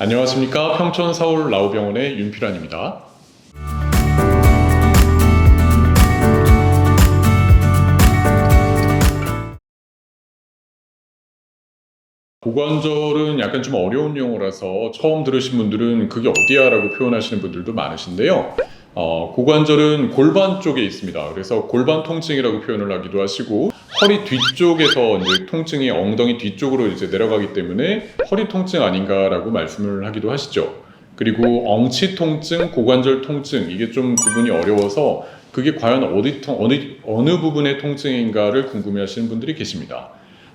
안녕하십니까 평촌 서울 라우병원의 윤필환입니다. 고관절은 약간 좀 어려운 용어라서 처음 들으신 분들은 그게 어디야 라고 표현하시는 분들도 많으신데요. 어, 고관절은 골반 쪽에 있습니다. 그래서 골반 통증이라고 표현을 하기도 하시고 허리 뒤쪽에서 이제 통증이 엉덩이 뒤쪽으로 이제 내려가기 때문에 허리 통증 아닌가라고 말씀을 하기도 하시죠. 그리고 엉치 통증, 고관절 통증 이게 좀 구분이 어려워서 그게 과연 어디 통, 어느 어느 부분의 통증인가를 궁금해하시는 분들이 계십니다.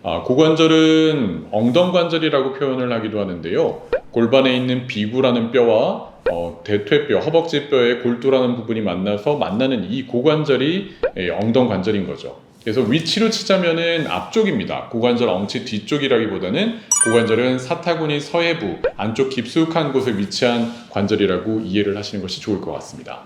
아, 고관절은 엉덩 관절이라고 표현을 하기도 하는데요. 골반에 있는 비구라는 뼈와 어, 대퇴뼈, 허벅지 뼈의 골두라는 부분이 만나서 만나는 이 고관절이 예, 엉덩 관절인 거죠. 그래서 위치로 치자면은 앞쪽입니다. 고관절 엉치 뒤쪽이라기보다는 고관절은 사타구니 서해부 안쪽 깊숙한 곳에 위치한 관절이라고 이해를 하시는 것이 좋을 것 같습니다.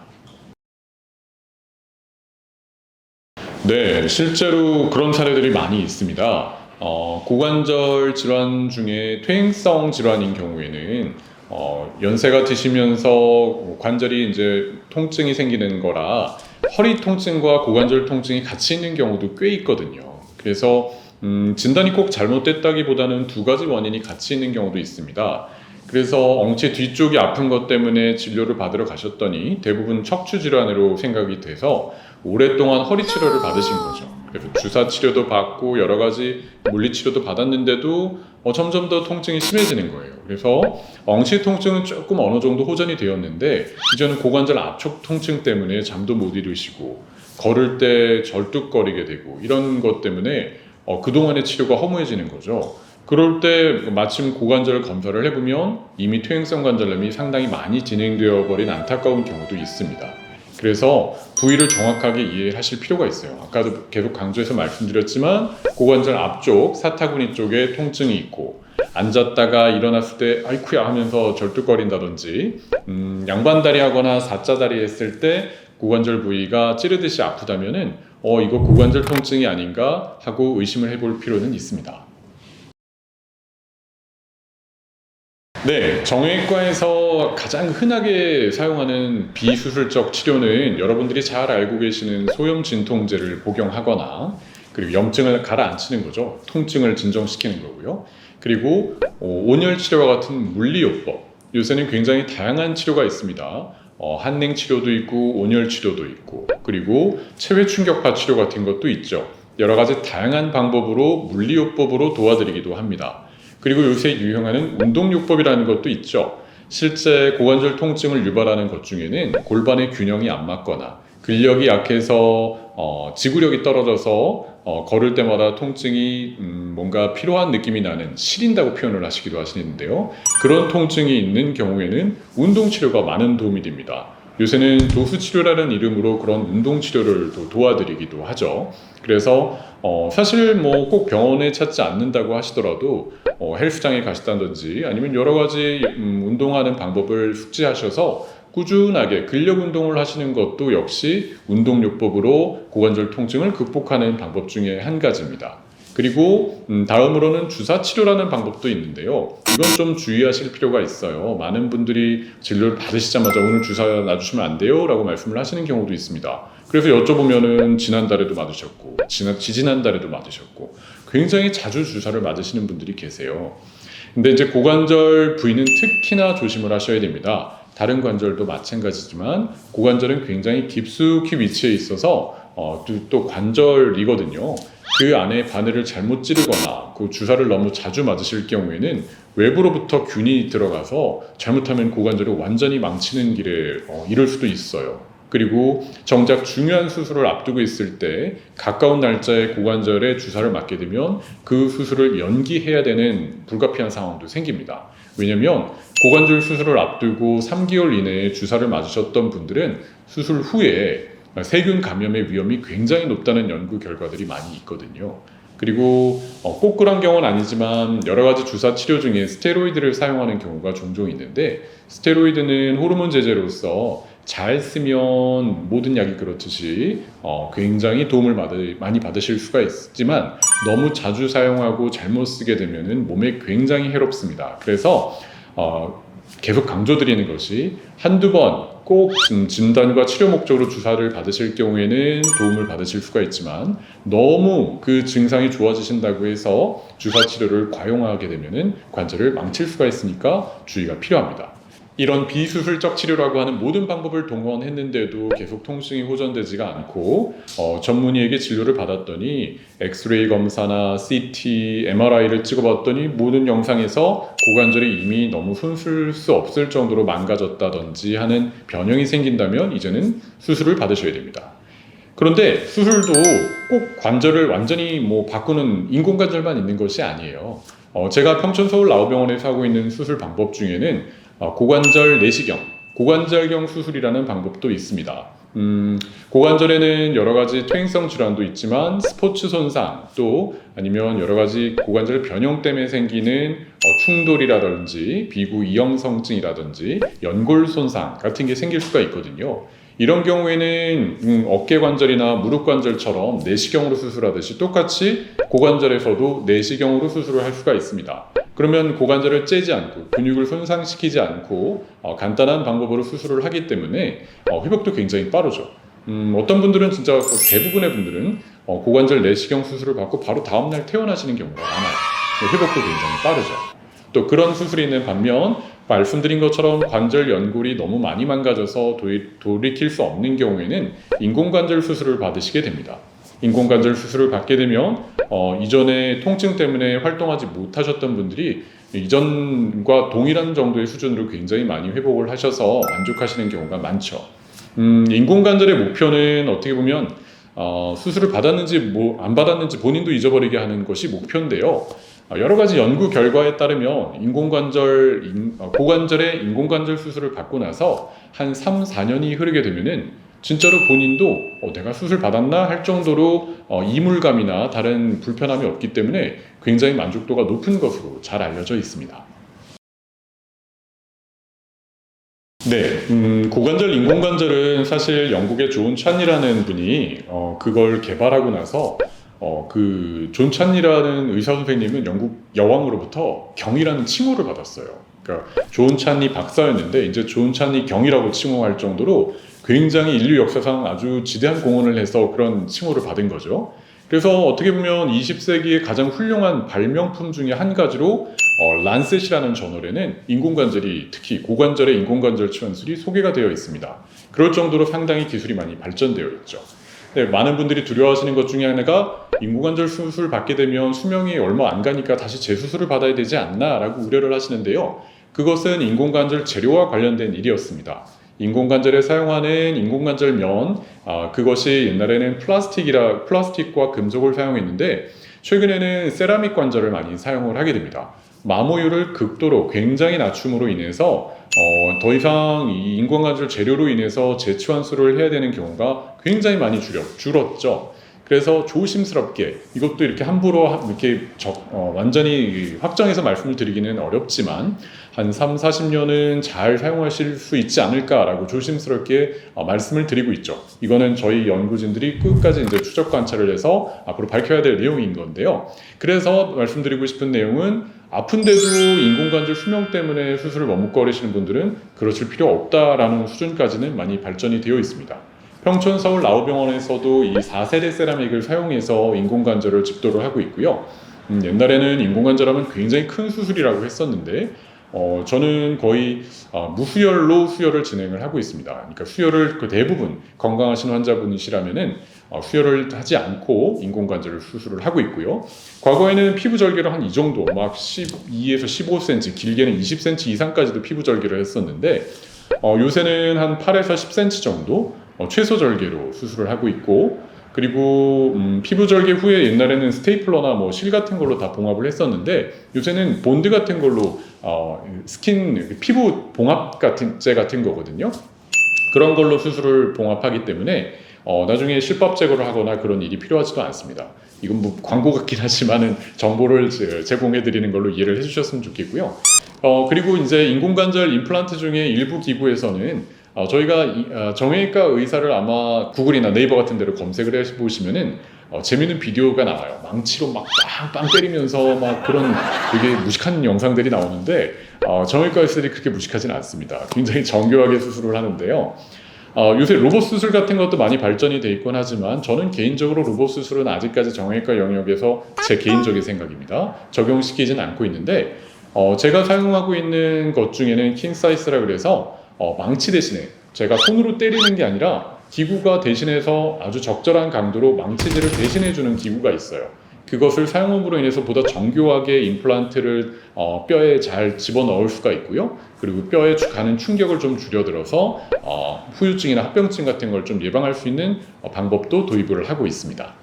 네, 실제로 그런 사례들이 많이 있습니다. 어, 고관절 질환 중에 퇴행성 질환인 경우에는 어, 연세가 드시면서 관절이 이제 통증이 생기는 거라 허리 통증과 고관절 통증이 같이 있는 경우도 꽤 있거든요. 그래서 음, 진단이 꼭 잘못됐다기보다는 두 가지 원인이 같이 있는 경우도 있습니다. 그래서 엉치 뒤쪽이 아픈 것 때문에 진료를 받으러 가셨더니 대부분 척추 질환으로 생각이 돼서 오랫동안 허리 치료를 받으신 거죠. 그래서 주사 치료도 받고 여러 가지 물리 치료도 받았는데도 어, 점점 더 통증이 심해지는 거예요. 그래서 엉치 통증은 조금 어느 정도 호전이 되었는데 이제는 고관절 앞쪽 통증 때문에 잠도 못 이루시고 걸을 때 절뚝거리게 되고 이런 것 때문에 어, 그동안의 치료가 허무해지는 거죠. 그럴 때 마침 고관절 검사를 해보면 이미 퇴행성 관절염이 상당히 많이 진행되어 버린 안타까운 경우도 있습니다. 그래서 부위를 정확하게 이해하실 필요가 있어요. 아까도 계속 강조해서 말씀드렸지만 고관절 앞쪽 사타구니 쪽에 통증이 있고 앉았다가 일어났을 때 아이쿠야 하면서 절뚝거린다든지 음, 양반다리 하거나 사자다리 했을 때 고관절 부위가 찌르듯이 아프다면은 어 이거 고관절 통증이 아닌가 하고 의심을 해볼 필요는 있습니다. 네, 정형외과에서 가장 흔하게 사용하는 비수술적 치료는 여러분들이 잘 알고 계시는 소염 진통제를 복용하거나 그리고 염증을 가라앉히는 거죠. 통증을 진정시키는 거고요. 그리고 어, 온열 치료와 같은 물리요법. 요새는 굉장히 다양한 치료가 있습니다. 어, 한냉 치료도 있고 온열 치료도 있고 그리고 체외 충격파 치료 같은 것도 있죠. 여러 가지 다양한 방법으로 물리요법으로 도와드리기도 합니다. 그리고 요새 유행하는 운동요법이라는 것도 있죠. 실제 고관절 통증을 유발하는 것 중에는 골반의 균형이 안 맞거나 근력이 약해서 어, 지구력이 떨어져서 어, 걸을 때마다 통증이 음, 뭔가 피로한 느낌이 나는 시린다고 표현을 하시기도 하시는데요. 그런 통증이 있는 경우에는 운동 치료가 많은 도움이 됩니다. 요새는 도수 치료라는 이름으로 그런 운동 치료를 또 도와드리기도 하죠. 그래서 어, 사실 뭐 꼭 병원에 찾지 않는다고 하시더라도 어, 헬스장에 가시다든지 아니면 여러 가지 음, 운동하는 방법을 숙지하셔서 꾸준하게 근력 운동을 하시는 것도 역시 운동요법으로 고관절 통증을 극복하는 방법 중에 한 가지입니다. 그리고 음, 다음으로는 주사 치료라는 방법도 있는데요. 이건 좀 주의하실 필요가 있어요. 많은 분들이 진료를 받으시자마자 오늘 주사 놔주시면 안 돼요라고 말씀을 하시는 경우도 있습니다. 그래서 여쭤보면은 지난달에도 맞으셨고 지난 지지난달에도 맞으셨고 굉장히 자주 주사를 맞으시는 분들이 계세요. 근데 이제 고관절 부위는 특히나 조심을 하셔야 됩니다. 다른 관절도 마찬가지지만 고관절은 굉장히 깊숙이 위치해 있어서 어, 또, 또 관절이거든요. 그 안에 바늘을 잘못 찌르거나 그 주사를 너무 자주 맞으실 경우에는 외부로부터 균이 들어가서 잘못하면 고관절을 완전히 망치는 길에 어, 이럴 수도 있어요. 그리고 정작 중요한 수술을 앞두고 있을 때 가까운 날짜에 고관절에 주사를 맞게 되면 그 수술을 연기해야 되는 불가피한 상황도 생깁니다. 왜냐면 고관절 수술을 앞두고 3개월 이내에 주사를 맞으셨던 분들은 수술 후에 세균 감염의 위험이 굉장히 높다는 연구 결과들이 많이 있거든요. 그리고 어, 꼭 그런 경우는 아니지만 여러 가지 주사 치료 중에 스테로이드를 사용하는 경우가 종종 있는데 스테로이드는 호르몬 제제로서 잘 쓰면 모든 약이 그렇듯이 어, 굉장히 도움을 많이 받으실 수가 있지만 너무 자주 사용하고 잘못 쓰게 되면 몸에 굉장히 해롭습니다. 그래서 어, 계속 강조드리는 것이 한두 번 꼭 진단과 치료 목적으로 주사를 받으실 경우에는 도움을 받으실 수가 있지만 너무 그 증상이 좋아지신다고 해서 주사 치료를 과용하게 되면은 관절을 망칠 수가 있으니까 주의가 필요합니다. 이런 비수술적 치료라고 하는 모든 방법을 동원했는데도 계속 통증이 호전되지가 않고 어, 전문의에게 진료를 받았더니 엑스레이 검사나 CT, MRI를 찍어봤더니 모든 영상에서 고관절이 이미 너무 손쓸 수 없을 정도로 망가졌다든지 하는 변형이 생긴다면 이제는 수술을 받으셔야 됩니다. 그런데 수술도 꼭 관절을 완전히 뭐 바꾸는 인공관절만 있는 것이 아니에요. 어, 제가 평촌 서울 나우병원에서 하고 있는 수술 방법 중에는 어, 고관절 내시경, 고관절경 수술이라는 방법도 있습니다. 음, 고관절에는 여러 가지 퇴행성 질환도 있지만 스포츠 손상 또 아니면 여러 가지 고관절 변형 때문에 생기는 어, 충돌이라든지 비구 이형성증이라든지 연골 손상 같은 게 생길 수가 있거든요. 이런 경우에는 음, 어깨 관절이나 무릎 관절처럼 내시경으로 수술하듯이 똑같이 고관절에서도 내시경으로 수술을 할 수가 있습니다. 그러면 고관절을 째지 않고 근육을 손상시키지 않고 어, 간단한 방법으로 수술을 하기 때문에 어, 회복도 굉장히 빠르죠. 음, 어떤 분들은 진짜 대부분의 분들은 어, 고관절 내시경 수술을 받고 바로 다음날 퇴원하시는 경우가 많아요. 회복도 굉장히 빠르죠. 또 그런 수술이 있는 반면 말씀드린 것처럼 관절 연골이 너무 많이 망가져서 돌이킬 수 없는 경우에는 인공관절 수술을 받으시게 됩니다. 인공관절 수술을 받게 되면 어, 이전에 통증 때문에 활동하지 못하셨던 분들이 이전과 동일한 정도의 수준으로 굉장히 많이 회복을 하셔서 만족하시는 경우가 많죠. 음, 인공관절의 목표는 어떻게 보면 어, 수술을 받았는지 뭐 안 받았는지 본인도 잊어버리게 하는 것이 목표인데요. 어, 여러 가지 연구 결과에 따르면 인공관절 인- 어, 고관절의 인공관절 수술을 받고 나서 한 3, 4년이 흐르게 되면은 진짜로 본인도 어, 내가 수술 받았나 할 정도로 어, 이물감이나 다른 불편함이 없기 때문에 굉장히 만족도가 높은 것으로 잘 알려져 있습니다. 네, 음, 고관절 인공관절은 사실 영국의 존 찬이라는 분이 어, 그걸 개발하고 나서 어, 그 존 찬이라는 의사 선생님은 영국 여왕으로부터 경이라는 칭호를 받았어요. 그러니까 존 찬이 박사였는데 이제 존 찬이 경이라고 칭호할 정도로 굉장히 인류 역사상 아주 지대한 공헌을 해서 그런 칭호를 받은 거죠. 그래서 어떻게 보면 20세기의 가장 훌륭한 발명품 중에 한 가지로 어, 란셋이라는 저널에는 인공관절이 특히 고관절의 인공관절 치환술이 소개가 되어 있습니다. 그럴 정도로 상당히 기술이 많이 발전되어 있죠. 네, 많은 분들이 두려워하시는 것 중에 하나가 인공관절 수술 받게 되면 수명이 얼마 안 가니까 다시 재수술을 받아야 되지 않나라고 우려를 하시는데요. 그것은 인공관절 재료와 관련된 일이었습니다. 인공관절에 사용하는 인공관절 면 아, 그것이 옛날에는 플라스틱이라 플라스틱과 금속을 사용했는데 최근에는 세라믹 관절을 많이 사용을 하게 됩니다. 마모율을 극도로 굉장히 낮춤으로 인해서 어, 더 이상 이 인공관절 재료로 인해서 재치 환수를 해야 되는 경우가 굉장히 많이 줄여, 줄었죠. 그래서 조심스럽게 이것도 이렇게 함부로 하- 이렇게 적- 어, 완전히 확정해서 말씀을 드리기는 어렵지만 한 3, 40년은 잘 사용하실 수 있지 않을까라고 조심스럽게 어, 말씀을 드리고 있죠. 이거는 저희 연구진들이 끝까지 이제 추적 관찰을 해서 앞으로 밝혀야 될 내용인 건데요. 그래서 말씀드리고 싶은 내용은 아픈데도 인공관절 수명 때문에 수술을 머뭇거리시는 분들은 그러실 필요 없다라는 수준까지는 많이 발전이 되어 있습니다. 평촌 서울 나우병원에서도 이 4세대 세라믹을 사용해서 인공관절을 집도를 하고 있고요. 음, 옛날에는 인공관절하면 굉장히 큰 수술이라고 했었는데 어, 저는 거의 어, 무수혈로 수혈을 진행을 하고 있습니다. 그러니까 수혈을 그 대부분 건강하신 환자분이시라면은 어, 수혈을 하지 않고 인공관절을 수술을 하고 있고요. 과거에는 피부 절개를 한 이 정도, 막 12에서 15cm, 길게는 20cm 이상까지도 피부 절개를 했었는데 어, 요새는 한 8에서 10cm 정도 어, 최소 절개로 수술을 하고 있고 그리고 음, 피부 절개 후에 옛날에는 스테이플러나 뭐 실 같은 걸로 다 봉합을 했었는데 요새는 본드 같은 걸로 어, 스킨 피부 봉합 같은 제 같은 거거든요. 그런 걸로 수술을 봉합하기 때문에 어, 나중에 실밥 제거를 하거나 그런 일이 필요하지도 않습니다. 이건 뭐 광고 같긴 하지만은 정보를 제- 제공해 드리는 걸로 이해를 해주셨으면 좋겠고요. 어, 그리고 이제 인공관절 임플란트 중에 일부 기구에서는 어, 저희가 이, 어, 정형외과 의사를 아마 구글이나 네이버 같은 데로 검색을 해보시면은 어, 재밌는 비디오가 나와요. 망치로 막 빵빵 때리면서 막 그런 되게 무식한 영상들이 나오는데 어, 정형외과 의사들이 그렇게 무식하지는 않습니다. 굉장히 정교하게 수술을 하는데요. 어, 요새 로봇 수술 같은 것도 많이 발전이 돼 있곤 하지만 저는 개인적으로 로봇 수술은 아직까지 정형외과 영역에서 제 개인적인 생각입니다. 적용시키지는 않고 있는데 어, 제가 사용하고 있는 것 중에는 킹사이스라 그래서 어, 망치 대신에 제가 손으로 때리는 게 아니라 기구가 대신해서 아주 적절한 강도로 망치질을 대신해주는 기구가 있어요. 그것을 사용함으로 인해서 보다 정교하게 임플란트를 어, 뼈에 잘 집어넣을 수가 있고요. 그리고 뼈에 주- 가는 충격을 좀 줄여들어서 어, 후유증이나 합병증 같은 걸 좀 예방할 수 있는 어, 방법도 도입을 하고 있습니다.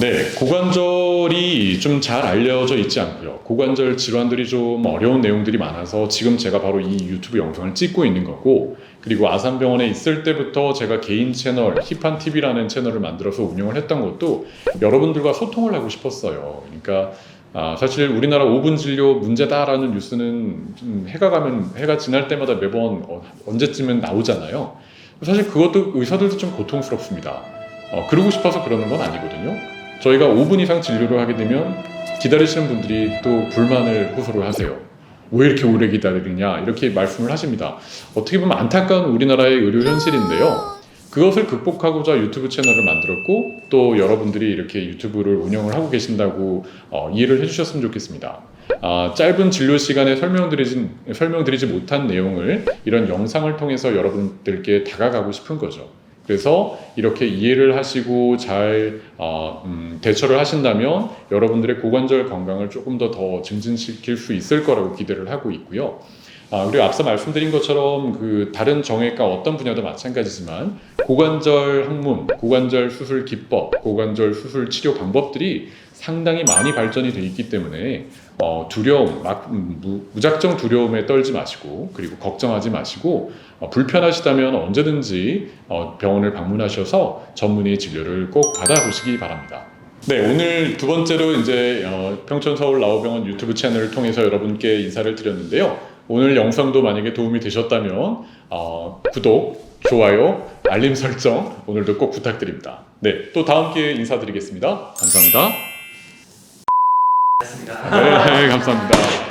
네, 고관절이 좀 잘 알려져 있지 않고요. 고관절 질환들이 좀 어려운 내용들이 많아서 지금 제가 바로 이 유튜브 영상을 찍고 있는 거고, 그리고 아산병원에 있을 때부터 제가 개인 채널 힙한 TV라는 채널을 만들어서 운영을 했던 것도 여러분들과 소통을 하고 싶었어요. 그러니까 아, 사실 우리나라 5분 진료 문제다라는 뉴스는 좀 해가 가면 해가 지날 때마다 매번 어, 언제쯤은 나오잖아요. 사실 그것도 의사들도 좀 고통스럽습니다. 어, 그러고 싶어서 그러는 건 아니거든요. 저희가 5분 이상 진료를 하게 되면 기다리시는 분들이 또 불만을 호소를 하세요. 왜 이렇게 오래 기다리느냐 이렇게 말씀을 하십니다. 어떻게 보면 안타까운 우리나라의 의료 현실인데요. 그것을 극복하고자 유튜브 채널을 만들었고 또 여러분들이 이렇게 유튜브를 운영을 하고 계신다고 어, 이해를 해주셨으면 좋겠습니다. 아, 짧은 진료 시간에 설명드리지, 설명드리지 못한 내용을 이런 영상을 통해서 여러분들께 다가가고 싶은 거죠. 그래서 이렇게 이해를 하시고 잘 어, 음, 대처를 하신다면 여러분들의 고관절 건강을 조금 더 더 증진시킬 수 있을 거라고 기대를 하고 있고요. 아, 그리고 앞서 말씀드린 것처럼 그 다른 정외과 어떤 분야도 마찬가지지만 고관절 학문, 고관절 수술 기법, 고관절 수술 치료 방법들이 상당히 많이 발전이 돼 있기 때문에 어, 두려움, 막, 음, 무, 무작정 두려움에 떨지 마시고 그리고 걱정하지 마시고 어, 불편하시다면 언제든지 어, 병원을 방문하셔서 전문의 진료를 꼭 받아보시기 바랍니다. 네, 오늘 두 번째로 이제 어, 평촌 서울 라오병원 유튜브 채널을 통해서 여러분께 인사를 드렸는데요. 오늘 영상도 만약에 도움이 되셨다면 어, 구독, 좋아요, 알림 설정 오늘도 꼭 부탁드립니다. 네, 또 다음 기회에 인사드리겠습니다. 감사합니다. 네, 감사합니다.